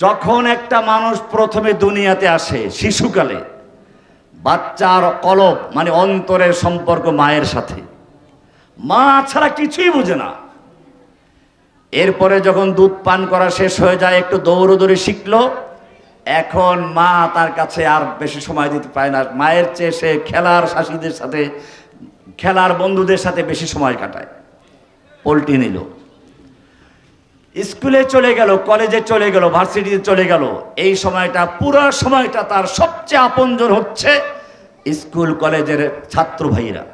যখন একটা মানুষ প্রথমে দুনিয়াতে আসে, শিশুকালে, বাচ্চার কলব মানে অন্তরের সম্পর্ক মায়ের সাথে। মা ছাড়া কিছুই বুঝে না। এরপরে যখন দুধ পান করা শেষ হয়ে যায়, একটু দৌড়দৌড়ি শিখলো, এখন মা তার কাছে আর বেশি সময় দিতে পারে না। মায়ের চেয়ে সে খেলার শাসীদের সাথে, খেলার বন্ধুদের সাথে বেশি সময় কাটায়। পোল্ট্রি নিল। স্কুলে চলে গেল, কলেজে চলে গেল, ভার্সিটিতে চলে গেল, এই সময়টা, পুরো সময়টা তার সবচেয়ে আপনজন হচ্ছে স্কুল কলেজের ছাত্র ভাইরা।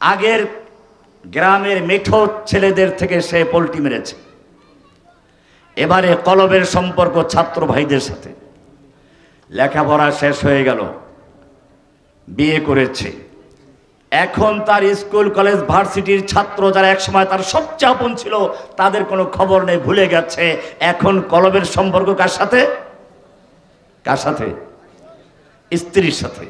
আগের গ্রামের মেঠো ছেলেদের থেকে সে পোল্ট্রি মেরেছে। এবারে কলবের সম্পর্ক ছাত্র ভাইদের সাথে। লেখাপড়া শেষ হয়ে গেল, বিয়ে করেছে। এখন তার স্কুল, কলেজ, ভার্সিটির ছাত্র যারা একসময় তার সবচেয়ে আপন ছিল, তাদের কোনো খবর নেই, ভুলে গেছে। এখন কলবের সম্পর্ক কার সাথে? কার সাথে? স্ত্রীর সাথে।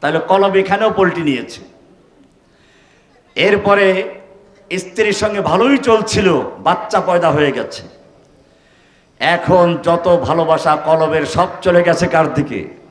তাহলে কলব এখানেও পল্টি নিয়েছে। এরপরে স্ত্রীর সঙ্গে ভালোই চলছিল, বাচ্চা পয়দা হয়ে গেছে। এখন যত ভালোবাসা কলবের সব চলে গেছে কার দিকে?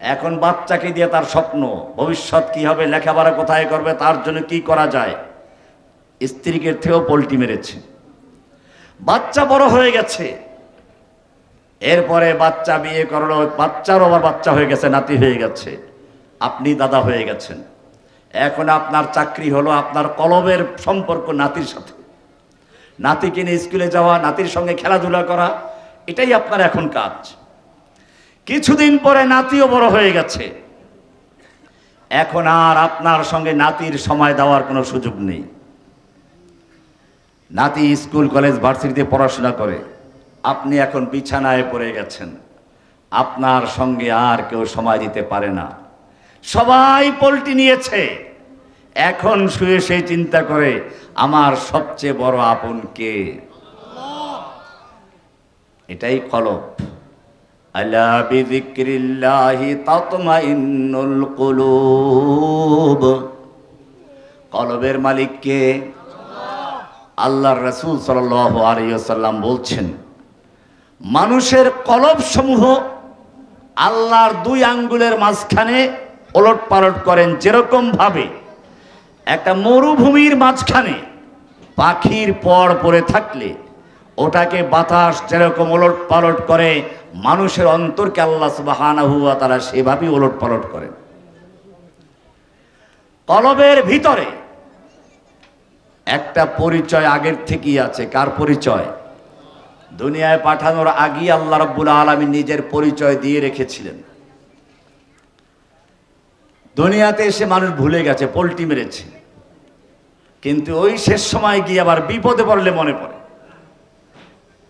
এখন বাচ্চাকে দিয়ে তার স্বপ্ন, ভবিষ্যৎ কি হবে, লেখাপড়া কোথায় করবে, তার জন্য কি করা যায়? স্ত্রীকে থেকেও পোল্টি মেরেছে। বাচ্চা বড় হয়ে গেছে। এরপরে বাচ্চা বিয়ে করল, বাচ্চারও আবার বাচ্চা হয়ে গেছে, নাতি হয়ে গেছে। আপনি দাদা হয়ে গেছেন। এখন আপনার চাকরি হলো আপনার কলবের সম্পর্ক নাতির সাথে। নাতিকে নিয়ে স্কুলে যাওয়া, নাতির সঙ্গে খেলাধুলা করা, এটাই আপনার এখন কাজ। কিছুদিন পরে নাতিও বড় হয়ে গেছে। এখন আর আপনার সঙ্গে নাতির সময় দেওয়ার কোনো সুযোগ নেই। নাতি স্কুল, কলেজ, ভার্সিটিতে পড়াশোনা করে। আপনি এখন বিছানায় পড়ে গেছেন। আপনার সঙ্গে আর কেউ সময় দিতে পারে না। সবাই পল্টি নিয়েছে। এখন শুয়ে সে চিন্তা করে, আমার সবচেয়ে বড় আপন কে? এটাই কলব আলা বিযিক্রিল্লাহি তাতমাইন্নুল কুলুব কলবের মালিক কে? আল্লাহর রাসূল ওয়াসাল্লাম বলছেন, মানুষের কলব সমূহ আল্লাহর দুই আঙ্গুলের মাঝখানে ওলট পালট করেন যেরকম ভাবে। একটা মরুভূমির মাঝখানে পাখির পর পড়ে থাকলে ওটাকে বাতাস যেরকম ওলট পালট করে, মানুষের অন্তরকে আল্লাহ সুবাহানাহু ওয়া তাআলা সেভাবেই ওলট পালট করেন। কলবের ভিতরে একটা পরিচয় আগের থেকেই আছে। কার পরিচয়? দুনিয়ায় পাঠানোর আগেই আল্লাহ রব্বুল আলমী নিজের পরিচয় দিয়ে রেখেছিলেন। দুনিয়াতে এসে মানুষ ভুলে গেছে, পোল্টি মেরেছে। কিন্তু ওই শেষ সময় গিয়ে আবার বিপদে পড়লে মনে পড়ে।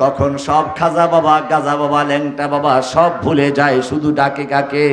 তখন সব খাজা বাবা গাজা বাবা ল্যাংটা বাবা সব ভুলে যায় শুধু ডাকে কাকে?